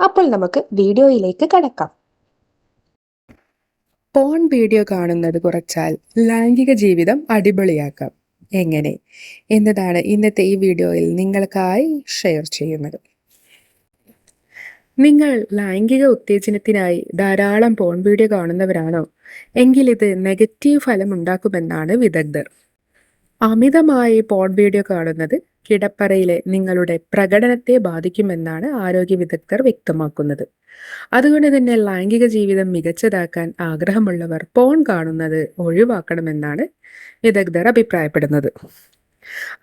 അപ്പോൾ നമുക്ക് വീഡിയോയിലേക്ക് കടക്കാം. പോൺ വീഡിയോ കാണുന്നത് കുറച്ചാൽ ലൈംഗിക ജീവിതം അടിപൊളിയാക്കാം. എങ്ങനെ? എന്നതാണ് ഇന്നത്തെ ഈ വീഡിയോയിൽ നിങ്ങൾക്കായി ഷെയർ ചെയ്യുന്നത്. നിങ്ങൾ ലൈംഗിക ഉത്തേജനത്തിനായി ധാരാളം പോൺ വീഡിയോ കാണുന്നവരാണോ? എങ്കിൽ ഇത് നെഗറ്റീവ് ഫലം ഉണ്ടാക്കുമെന്നാണ് വിദഗ്ധർ. അമിതമായി പോൺ വീഡിയോ കാണുന്നത് കിടപ്പറയിലെ നിങ്ങളുടെ പ്രകടനത്തെ ബാധിക്കുമെന്നാണ് ആരോഗ്യ വിദഗ്ധർ വ്യക്തമാക്കുന്നത്. അതുകൊണ്ട് തന്നെ ലൈംഗിക ജീവിതം മികച്ചതാക്കാൻ ആഗ്രഹമുള്ളവർ പോൺ കാണുന്നത് ഒഴിവാക്കണമെന്നാണ് വിദഗ്ധർ അഭിപ്രായപ്പെടുന്നത്.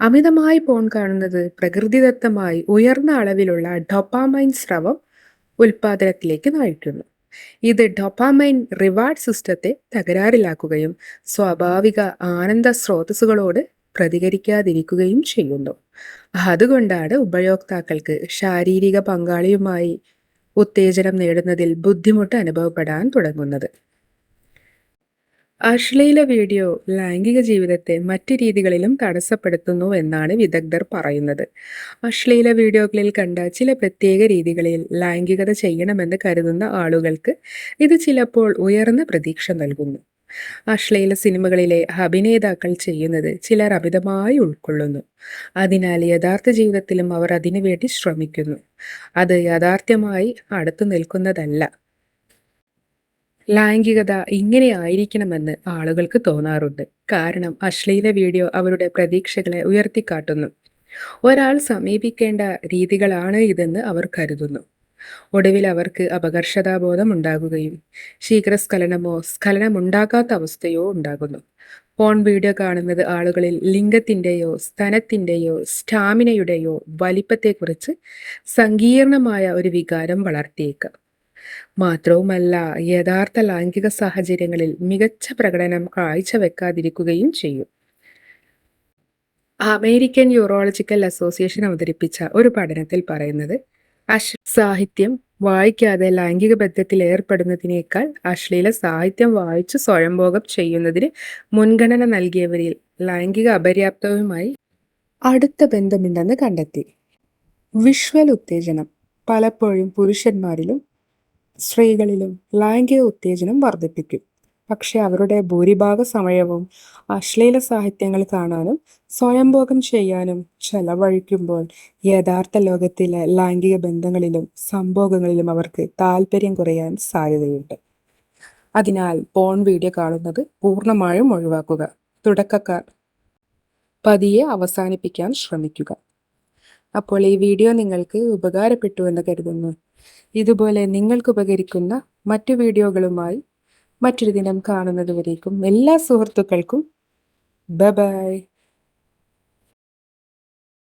അമിതമായി പോൺ കാണുന്നത് പ്രകൃതിദത്തമായി ഉയർന്ന അളവിലുള്ള ഡൊപ്പാമൈൻ സ്രവം ഉൽപാദനത്തിലേക്ക് നയിക്കുന്നു. ഇത് ഡൊപ്പാമൈൻ റിവാർഡ് സിസ്റ്റത്തെ തകരാറിലാക്കുകയും സ്വാഭാവിക ആനന്ദ സ്രോതസ്സുകളോട് പ്രതികരിക്കാതിരിക്കുകയും ചെയ്യുന്നു. അതുകൊണ്ടാണ് ഉപയോക്താക്കൾക്ക് ശാരീരിക പങ്കാളിയുമായി ഉത്തേജനം നേടുന്നതിൽ ബുദ്ധിമുട്ട് അനുഭവപ്പെടാൻ തുടങ്ങുന്നത്. അശ്ലീല വീഡിയോ ലൈംഗിക ജീവിതത്തെ മറ്റ് രീതികളിലും തടസ്സപ്പെടുത്തുന്നു എന്നാണ് വിദഗ്ധർ പറയുന്നത്. അശ്ലീല വീഡിയോകളിൽ കണ്ട ചില പ്രത്യേക രീതികളിൽ ലൈംഗികത ചെയ്യണമെന്ന് കരുതുന്ന ആളുകൾക്ക് ഇത് ചിലപ്പോൾ ഉയർന്ന പ്രതീക്ഷ നൽകുന്നു. അശ്ലീല സിനിമകളിലെ അഭിനേതാക്കൾ ചെയ്യുന്നത് ചിലർ അമിതമായി ഉൾക്കൊള്ളുന്നു. അതിനാൽ യഥാർത്ഥ ജീവിതത്തിലും അവർ അതിനുവേണ്ടി ശ്രമിക്കുന്നു. അത് യാഥാർത്ഥ്യമായി അടുത്തു നിൽക്കുന്നതല്ല. ലൈംഗികത ഇങ്ങനെ ആയിരിക്കണമെന്ന് ആളുകൾക്ക് തോന്നാറുണ്ട്. കാരണം അശ്ലീല വീഡിയോ അവരുടെ പ്രതീക്ഷകളെ ഉയർത്തിക്കാട്ടുന്നു. ഒരാൾ സമീപിക്കേണ്ട രീതികളാണ് ഇതെന്ന് അവർ കരുതുന്നു. ഒടുവിൽ അവർക്ക് അപകർഷതാബോധം ഉണ്ടാകുകയും ശീഘ്രസ്ഖലനമോ സ്ഖലനമുണ്ടാകാത്ത അവസ്ഥയോ ഉണ്ടാകുന്നു. ഫോൺ വീഡിയോ കാണുന്നത് ആളുകളിൽ ലിംഗത്തിന്റെയോ സ്തനത്തിന്റെയോ സ്റ്റാമിനയുടെയോ വലിപ്പത്തെക്കുറിച്ച് സങ്കീർണമായ ഒരു വികാരം വളർത്തിയേക്കാം. മാത്രവുമല്ല യഥാർത്ഥ ലൈംഗിക സാഹചര്യങ്ങളിൽ മികച്ച പ്രകടനം കാഴ്ചവെക്കാതിരിക്കുകയും ചെയ്യും. അമേരിക്കൻ യൂറോളജിക്കൽ അസോസിയേഷൻ അവതരിപ്പിച്ച ഒരു പഠനത്തിൽ പറയുന്നത് അശ് സാഹിത്യം വായിക്കാതെ ലൈംഗിക ബന്ധത്തിൽ ഏർപ്പെടുന്നതിനേക്കാൾ അശ്ലീല സാഹിത്യം വായിച്ച് സ്വയംഭോഗം ചെയ്യുന്നതിന് മുൻഗണന നൽകിയവരിൽ ലൈംഗിക അപര്യാപ്തവുമായി അടുത്ത ബന്ധമുണ്ടെന്ന് കണ്ടെത്തി. വിഷ്വൽ ഉത്തേജനം. പലപ്പോഴും പുരുഷന്മാരിലും സ്ത്രീകളിലും ലൈംഗിക ഉത്തേജനം വർദ്ധിപ്പിക്കും. പക്ഷെ അവരുടെ ഭൂരിഭാഗ സമയവും അശ്ലീല സാഹിത്യങ്ങൾ കാണാനും സ്വയംഭോഗം ചെയ്യാനും ചെലവഴിക്കുമ്പോൾ യഥാർത്ഥ ലോകത്തിലെ ലൈംഗിക ബന്ധങ്ങളിലും സംഭോഗങ്ങളിലും അവർക്ക് താല്പര്യം കുറയാൻ സാധ്യതയുണ്ട്. അതിനാൽ പോൺ വീഡിയോ കാണുന്നത് പൂർണമായും ഒഴിവാക്കുക. തുടക്കക്കാർ പതിയെ അവസാനിപ്പിക്കാൻ ശ്രമിക്കുക. അപ്പോൾ ഈ വീഡിയോ നിങ്ങൾക്ക് ഉപകാരപ്പെട്ടു എന്ന് കരുതുന്നു. ഇതുപോലെ നിങ്ങൾക്ക് ഉപകരിക്കുന്ന മറ്റു വീഡിയോകളുമായി മറ്റൊരു ദിനം കാണുന്നതുവരേക്കും എല്ലാ സുഹൃത്തുക്കൾക്കും ബ ബൈ